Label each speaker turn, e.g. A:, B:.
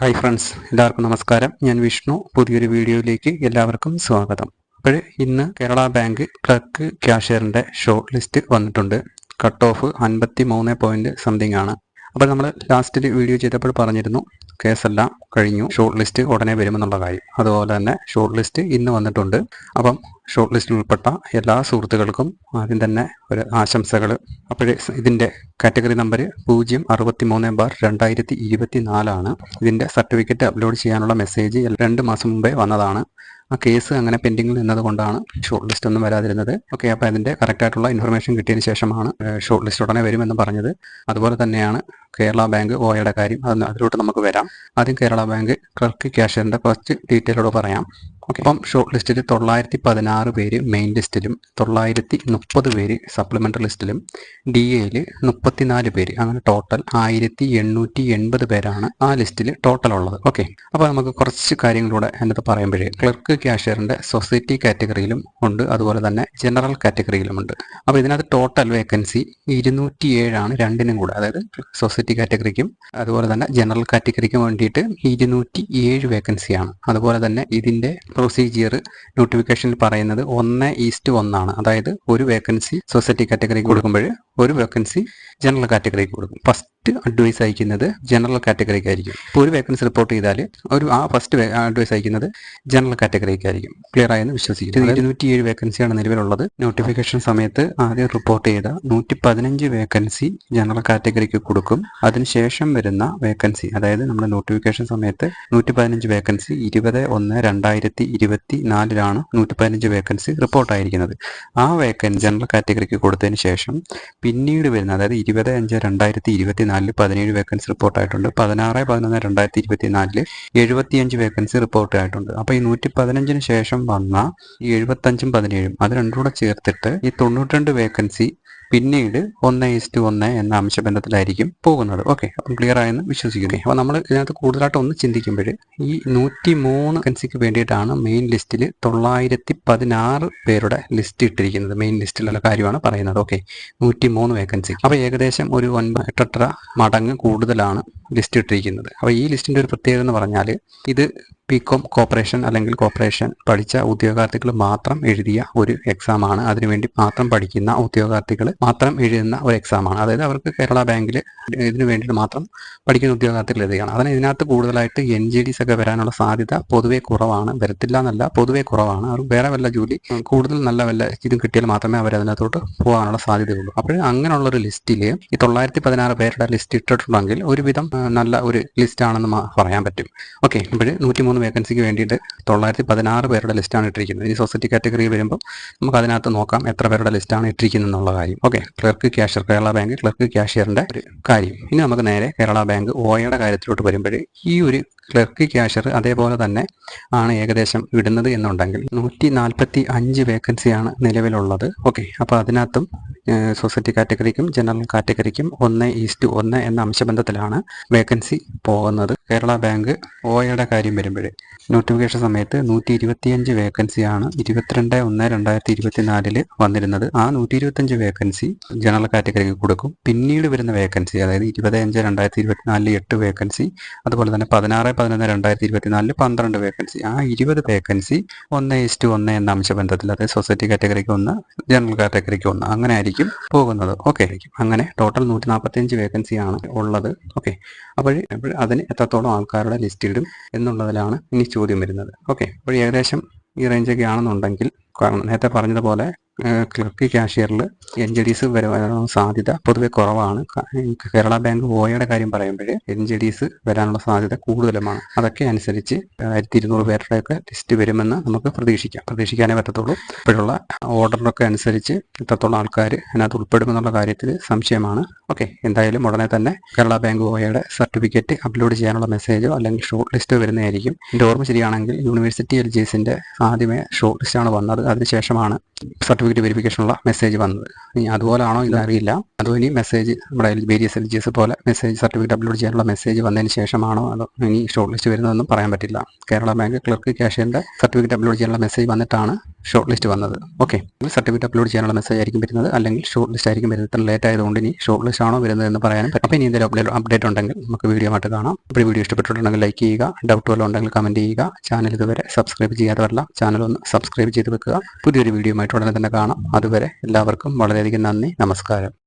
A: Hi friends എല്ലാവർക്കും നമസ്കാരം. ഞാൻ വിഷ്ണു. പുതിയൊരു വീഡിയോയിലേക്ക് എല്ലാവർക്കും സ്വാഗതം. അപ്പോൾ ഇന്ന് കേരള ബാങ്ക് ക്ലർക്ക് ക്യാഷ്യറിന്റെ ഷോർട്ട് ലിസ്റ്റ് വന്നിട്ടുണ്ട്. കട്ട് ഓഫ് അൻപത്തി മൂന്ന് പോയിന്റ് സംതിങ് ആണ്. അപ്പോൾ നമ്മൾ ലാസ്റ്റിൽ വീഡിയോ ചെയ്തപ്പോൾ പറഞ്ഞിരുന്നു കേസെല്ലാം കഴിഞ്ഞു. ഷോർട്ട് ലിസ്റ്റ് ഉടനെ വരുമെന്നുള്ള കാര്യം. അതുപോലെ തന്നെ ഷോർട്ട് ലിസ്റ്റ് ഇന്ന് വന്നിട്ടുണ്ട്. അപ്പം ഷോർട്ട് ലിസ്റ്റിൽ ഉൾപ്പെട്ട എല്ലാ സുഹൃത്തുക്കൾക്കും ആദ്യം തന്നെ ഒരു ആശംസകൾ അപ്പോഴേ ഇതിന്റെ കാറ്റഗറി നമ്പർ പൂജ്യം അറുപത്തി മൂന്ന് ബാർ രണ്ടായിരത്തി ഇരുപത്തി നാലാണ് ഇതിന്റെ സർട്ടിഫിക്കറ്റ് അപ്ലോഡ് ചെയ്യാനുള്ള മെസ്സേജ് രണ്ട് മാസം മുമ്പേ വന്നതാണ്. ആ കേസ് അങ്ങനെ പെൻഡിങ്ങിൽ നിന്നതുകൊണ്ടാണ് ഷോർട്ട് ലിസ്റ്റ് ഒന്നും വരാതിരുന്നത്. ഓക്കെ അപ്പോൾ അതിന്റെ കറക്റ്റായിട്ടുള്ള ഇൻഫർമേഷൻ കിട്ടിയതിന് ശേഷമാണ് ഷോർട്ട് ലിസ്റ്റ് ഉടനെ വരുമെന്ന് പറഞ്ഞത്. അതുപോലെ തന്നെയാണ് കേരള ബാങ്ക് ഓയുടെ കാര്യം. അത് അതിലോട്ട് നമുക്ക് വരാം. ആദ്യം കേരള ബാങ്ക് ക്ലർക്ക് ക്യാഷ്യറിന്റെ കുറച്ച് ഡീറ്റെയിലോട് പറയാം. അപ്പം ഷോർട്ട് ലിസ്റ്റിൽ തൊള്ളായിരത്തി പതിനാറ് പേര് മെയിൻ ലിസ്റ്റിലും തൊള്ളായിരത്തി മുപ്പത് പേര് സപ്ലിമെന്ററി ലിസ്റ്റിലും ഡി എയിൽ മുപ്പത്തിനാല് പേര് അങ്ങനെ ടോട്ടൽ ആയിരത്തി എണ്ണൂറ്റി എൺപത് പേരാണ് ആ ലിസ്റ്റിൽ ടോട്ടൽ ഉള്ളത്. ഓക്കെ അപ്പോൾ നമുക്ക് കുറച്ച് കാര്യങ്ങളൂടെ എന്നത് പറയുമ്പോഴേ ക്ലർക്ക് ക്യാഷ്യറിന്റെ സൊസൈറ്റി കാറ്റഗറിയിലും ഉണ്ട് അതുപോലെ തന്നെ ജനറൽ കാറ്റഗറിയിലുമുണ്ട് അപ്പോൾ ഇതിനകത്ത് ടോട്ടൽ വേക്കൻസി ഇരുന്നൂറ്റി ഏഴാണ് രണ്ടിനും കൂടെ. അതായത് സൊസൈറ്റി കാറ്റഗറിക്കും അതുപോലെ തന്നെ ജനറൽ കാറ്റഗറിക്കും വേണ്ടിയിട്ട് ഇരുന്നൂറ്റി ഏഴ് വേക്കൻസിയാണ് അതുപോലെ തന്നെ ഇതിന്റെ പ്രൊസീജിയർ നോട്ടിഫിക്കേഷനിൽ പറയുന്നത് ഒന്ന് ഈസ്റ്റ് ഒന്നാണ്. അതായത് ഒരു വേക്കൻസി സൊസൈറ്റി കാറ്റഗറിക്ക് കൊടുക്കുമ്പോൾ ഒരു വേക്കൻസി ജനറൽ കാറ്റഗറിക്ക് കൊടുക്കും. ഫസ്റ്റ് അഡ്വൈസ് അയക്കുന്നത് ജനറൽ കാറ്റഗറിക്ക് ആയിരിക്കും ഇപ്പോൾ ഒരു വേക്കൻസി റിപ്പോർട്ട് ചെയ്താൽ ഒരു ആ ഫസ്റ്റ് അഡ്വൈസ് അയക്കുന്നത് ജനറൽ കാറ്റഗറിക്ക് ആയിരിക്കും ക്ലിയർ ആയെന്ന് വിശ്വസിക്കുന്നു. ഇരുന്നൂറ്റി ഏഴ് വേക്കൻസിയാണ് നിലവിലുള്ളത്. നോട്ടിഫിക്കേഷൻ സമയത്ത് ആദ്യം റിപ്പോർട്ട് ചെയ്ത നൂറ്റി പതിനഞ്ച് വേക്കൻസി ജനറൽ കാറ്റഗറിക്ക് കൊടുക്കും. അതിനുശേഷം വരുന്ന വേക്കൻസി അതായത് നമ്മുടെ നോട്ടിഫിക്കേഷൻ സമയത്ത് നൂറ്റി പതിനഞ്ച് വേക്കൻസി ഇരുപത് ഒന്ന് രണ്ടായിരത്തി ഇരുപത്തി നാലിലാണ് നൂറ്റി പതിനഞ്ച് വേക്കൻസി റിപ്പോർട്ടായിരിക്കുന്നത് ആ വേക്കൻസി ജനറൽ കാറ്റഗറിക്ക് കൊടുത്തതിന് ശേഷം പിന്നീട് വരുന്ന അതായത് ഇരുപത് അഞ്ച് രണ്ടായിരത്തി ഇരുപത്തി നാലിൽ പതിനേഴ് വേക്കൻസി റിപ്പോർട്ടായിട്ടുണ്ട് പതിനാറ് പതിനൊന്ന് രണ്ടായിരത്തി ഇരുപത്തി നാലിൽ എഴുപത്തിയഞ്ച് വേക്കൻസി റിപ്പോർട്ട് ആയിട്ടുണ്ട്. അപ്പോൾ ഈ നൂറ്റി പതിനഞ്ചിന് ശേഷം വന്ന ഈ എഴുപത്തഞ്ചും പതിനേഴും അത് രണ്ടും കൂടെ ചേർത്തിട്ട് ഈ തൊണ്ണൂറ്റിരണ്ട് വേക്കൻസി പിന്നീട് ഒന്ന് ഇസ്റ്റ് ഒന്ന് എന്ന അംശബന്ധത്തിലായിരിക്കും പോകുന്നത്. ഓക്കെ അപ്പം ക്ലിയർ ആയെന്ന് വിശ്വസിക്കുന്നു. അപ്പോൾ നമ്മൾ ഇതിനകത്ത് കൂടുതലായിട്ട് ഒന്ന് ചിന്തിക്കുമ്പോൾ ഈ നൂറ്റി മൂന്ന് വേക്കൻസിക്ക് വേണ്ടിയിട്ടാണ് മെയിൻ ലിസ്റ്റിൽ തൊള്ളായിരത്തി പതിനാറ് പേരുടെ ലിസ്റ്റ് ഇട്ടിരിക്കുന്നത്. മെയിൻ ലിസ്റ്റിലുള്ള കാര്യമാണ് പറയുന്നത്. ഓക്കെ നൂറ്റി മൂന്ന് വേക്കൻസി അപ്പോൾ ഏകദേശം ഒരു ഒൻപത് എട്ടെട്ടര മടങ്ങ് കൂടുതലാണ് ലിസ്റ്റ് ഇട്ടിരിക്കുന്നത്. അപ്പോൾ ഈ ലിസ്റ്റിന്റെ ഒരു പ്രത്യേകത എന്ന് പറഞ്ഞാൽ ഇത് ബികോം കോപ്പറേഷൻ അല്ലെങ്കിൽ കോപ്പറേഷൻ പഠിച്ച ഉദ്യോഗാർത്ഥികൾ മാത്രം എഴുതിയ ഒരു എക്സാമാണ് അതിനുവേണ്ടി മാത്രം പഠിക്കുന്ന ഉദ്യോഗാർത്ഥികൾ മാത്രം എഴുതുന്ന ഒരു എക്സാമാണ് അതായത് അവർക്ക് കേരള ബാങ്കിൽ ഇതിനു വേണ്ടിയിട്ട് മാത്രം പഠിക്കുന്ന ഉദ്യോഗാർത്ഥികൾ എഴുതുകയാണ്. അതിന് ഇതിനകത്ത് കൂടുതലായിട്ട് എൻ ജി ഡിസ് ഒക്കെ വരാനുള്ള സാധ്യത പൊതുവെ കുറവാണ്. വരത്തില്ല എന്നല്ല പൊതുവെ കുറവാണ്. അവർ വേറെ വല്ല ജോലി കൂടുതൽ നല്ല വല്ല ഇതും കിട്ടിയാൽ മാത്രമേ അവർ അതിനകത്തോട്ട് പോകാനുള്ള സാധ്യതയുള്ളൂ. അപ്പോൾ അങ്ങനെയുള്ള ഒരു ലിസ്റ്റിൽ ഈ തൊള്ളായിരത്തി പതിനാറ് പേരുടെ ലിസ്റ്റ് ഇട്ടിട്ടുണ്ടെങ്കിൽ ഒരുവിധം നല്ല ഒരു ലിസ്റ്റ് ആണെന്ന് പറയാൻ പറ്റും. ഓക്കെ ഇപ്പോൾ നൂറ്റിമൂന്ന് വേക്കൻസിക്ക് വേണ്ടിയിട്ട് തൊള്ളായിരത്തി പതിനാറ് പേരുടെ ലിസ്റ്റാണ് ഇട്ടിരിക്കുന്നത്. ഇനി സൊസൈറ്റി കാറ്റഗറി വരുമ്പോൾ നമുക്ക് അതിനകത്ത് നോക്കാം എത്ര പേരുടെ ലിസ്റ്റാണ് ഇട്ടിരിക്കുന്നത് എന്നുള്ള കാര്യം. Okay clerk cashier Kerala bank clerk ക്യാഷ്യറിന്റെ ഒരു കാര്യം. ഇനി നമുക്ക് നേരെ കേരള ബാങ്ക് ഓയുടെ കാര്യത്തിലോട്ട് വരുമ്പോൾ ഈ ഒരു ക്ലർക്ക് ക്യാഷർ അതേപോലെ തന്നെ ആണ് ഏകദേശം ഇടുന്നത് എന്നുണ്ടെങ്കിൽ നൂറ്റി നാൽപ്പത്തി അഞ്ച് വേക്കൻസിയാണ് നിലവിലുള്ളത്. ഓക്കെ അപ്പോൾ അതിനകത്തും സൊസൈറ്റി കാറ്റഗറിക്കും ജനറൽ കാറ്റഗറിക്കും ഒന്ന് ഈസ്റ്റ് ഒന്ന് എന്ന അംശബന്ധത്തിലാണ് വേക്കൻസി പോകുന്നത്. കേരള ബാങ്ക് ഓയുടെ കാര്യം വരുമ്പോൾ നോട്ടിഫിക്കേഷൻ സമയത്ത് നൂറ്റി ഇരുപത്തിയഞ്ച് വേക്കൻസിയാണ് ഇരുപത്തിരണ്ട് ഒന്ന് രണ്ടായിരത്തി ഇരുപത്തിനാലിൽ വന്നിരുന്നത്. ആ നൂറ്റി ഇരുപത്തിയഞ്ച് വേക്കൻസി ജനറൽ കാറ്റഗറിക്ക് കൊടുക്കും. പിന്നീട് വരുന്ന വേക്കൻസി അതായത് ഇരുപത് അഞ്ച് രണ്ടായിരത്തി ഇരുപത്തിനാലിൽ എട്ട് വേക്കൻസി അതുപോലെ തന്നെ പതിനാറ് പതിനൊന്ന് രണ്ടായിരത്തി ഇരുപത്തിനാലിൽ പന്ത്രണ്ട് വേക്കൻസി ആ ഇരുപത് വേക്കൻസി ഒന്ന് ഈസ്റ്റ് ഒന്ന് എന്ന അംശബന്ധത്തിൽ അതായത് സൊസൈറ്റി കാറ്റഗറിക്ക് ഒന്ന് ജനറൽ കാറ്റഗറിക്ക് ഒന്ന് അങ്ങനെ ആയിരിക്കും പോകുന്നത്. ഓക്കെ അങ്ങനെ ടോട്ടൽ നൂറ്റി നാൽപ്പത്തിയഞ്ച് വേക്കൻസിയാണ് ഉള്ളത്. ഓക്കെ അപ്പോൾ അതിന് എത്രത്തോളം ആൾക്കാരുടെ ലിസ്റ്റ് ഇടും എന്നുള്ളതിലാണ് ഇനി ചോദ്യം വരുന്നത്. ഓക്കെ അപ്പോൾ ഏകദേശം ഈ റേഞ്ചൊക്കെ ആണെന്നുണ്ടെങ്കിൽ കാരണം നേരത്തെ പറഞ്ഞതുപോലെ ക്ലർക്ക് ക്യാഷ്യറിൽ എൻ ജി ഡിസ് വരാനുള്ള സാധ്യത പൊതുവെ കുറവാണ്. കേരള ബാങ്ക് ഓയുടെ കാര്യം പറയുമ്പോൾ എൻ ജി ഡിസ് വരാനുള്ള സാധ്യത കൂടുതലുമാണ്. അതൊക്കെ അനുസരിച്ച് ആയിരത്തി ഇരുന്നൂറ് പേരുടെയൊക്കെ ലിസ്റ്റ് വരുമെന്ന് നമുക്ക് പ്രതീക്ഷിക്കാം. പ്രതീക്ഷിക്കാനേ പറ്റത്തുള്ളൂ. ഇപ്പോഴുള്ള ഓർഡറിനൊക്കെ അനുസരിച്ച് ഇത്രത്തോളം ആൾക്കാർ അതിനകത്ത് ഉൾപ്പെടുമെന്നുള്ള കാര്യത്തിൽ സംശയമാണ്. ഓക്കെ എന്തായാലും ഉടനെ തന്നെ കേരള ബാങ്ക് ഓയുടെ സർട്ടിഫിക്കറ്റ് അപ്ലോഡ് ചെയ്യാനുള്ള മെസ്സേജോ അല്ലെങ്കിൽ ഷോർട്ട് ലിസ്റ്റോ വരുന്നതായിരിക്കും. എന്റെ ഓർമ്മ ശരിയാണെങ്കിൽ യൂണിവേഴ്സിറ്റി എൽ ജി എസിന്റെ ആദ്യമേ ഷോർട്ട് ലിസ്റ്റാണ് വന്നത്. അതിനുശേഷമാണ് സർട്ടിഫിക്കറ്റ് വെരിഫിക്കേഷനുള്ള മെസ്സേജ് വന്നത്. ഇനി അതുപോലാണോ ഇതറിയില്ല അതോ ഇനി മെസ്സേജ് നമ്മുടെ വേരിയസ് എൽ എസ് പോലെ മെസ്സേജ് സർട്ടിഫിക്കറ്റ് അപ്ലോഡ് ചെയ്യാനുള്ള മെസ്സേജ് വന്നതിന് ശേഷമാണോ അതോ ഇനി ഷോർട്ട് ലിസ്റ്റ് വരുന്നതെന്നും പറയാൻ പറ്റില്ല. കേരള ബാങ്ക് ക്ലർക്ക് ക്യാഷ്യറിന്റെ സർട്ടിഫിക്കറ്റ് അപ്ലോഡ് ചെയ്യാനുള്ള മെസ്സേജ് വന്നിട്ടാണ് ഷോർട്ട് ലിസ്റ്റ് വന്നത് ഓക്കെ സർട്ടിഫിക്കറ്റ് അപ്ലോഡ് ചെയ്യാനുള്ള മെസ്സേജ് ആയിരിക്കും വരുന്നത്. അല്ലെങ്കിൽ ഷോർട്ട് ലിസ്റ്റ് ആയിരിക്കും വരുന്നത്. ഇത്ര ലേറ്റ് ആയതുകൊണ്ട് ഇനി ഷോർട്ട് ലിസ്റ്റ് ആണോ വരുന്നത് എന്ന് പറയാനും അപ്പോൾ ഇനി എന്തെങ്കിലും അപ്ഡേറ്റ് അപ്ഡേറ്റ് ഉണ്ടെങ്കിൽ നമുക്ക് വീഡിയോ ആയിട്ട് കാണാം. ഇപ്പോൾ വീഡിയോ ഇഷ്ടപ്പെട്ടിട്ടുണ്ടെങ്കിൽ ലൈക്ക് ചെയ്യുക. ഡൗട്ട് വല്ലതും ഉണ്ടെങ്കിൽ കമന്റ് ചെയ്യുക. ചാനൽ ഇതുവരെ സബ്സ്ക്രൈബ് ചെയ്യാത്തവരല്ല. ചാനൽ ഒന്ന് സബ്സ്ക്രൈബ് ചെയ്ത് വെക്കുക. പുതിയൊരു വീഡിയോ ആയിട്ട് ഉടനെ തന്നെ കാണാം. അതുവരെ എല്ലാവർക്കും വളരെയധികം നന്ദി. നമസ്കാരം.